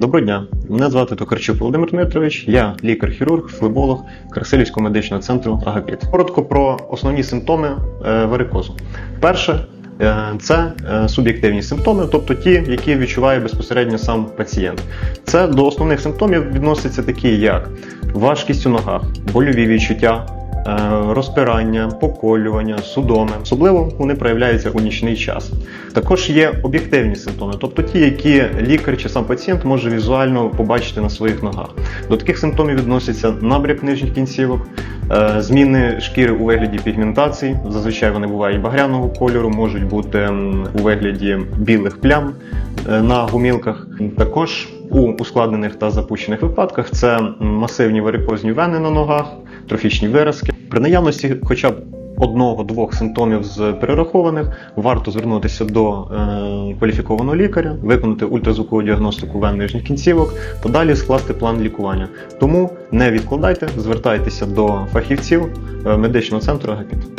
Доброго дня, мене звати Токарчук Володимир Дмитрович, я лікар-хірург, флеболог Красилівського медичного центру Агапіт. Коротко про основні симптоми е, варикозу. Перше е, це е, суб'єктивні симптоми, тобто ті, які відчуває безпосередньо сам пацієнт. Це до основних симптомів відносяться такі, як важкість у ногах, больові відчуття. Е, Розпирання, поколювання, судоми. Особливо вони проявляються у нічний час. Також є об'єктивні симптоми, тобто ті, які лікар чи сам пацієнт може візуально побачити на своїх ногах. До таких симптомів відносяться набряк нижніх кінцівок, е, зміни шкіри у вигляді пігментації. Зазвичай вони бувають багряного кольору, можуть бути у вигляді білих плям е, на гумілках. Також у ускладнених та запущених випадках це масивні варикозні вени на ногах, трофічні виразки. При наявності хоча б одного-двох симптомів з перерахованих варто звернутися до е, кваліфікованого лікаря, виконати ультразвукову діагностику вен нижніх кінцівок, подалі скласти план лікування. Тому не відкладайте, звертайтеся до фахівців е, медичного центру Агапіт.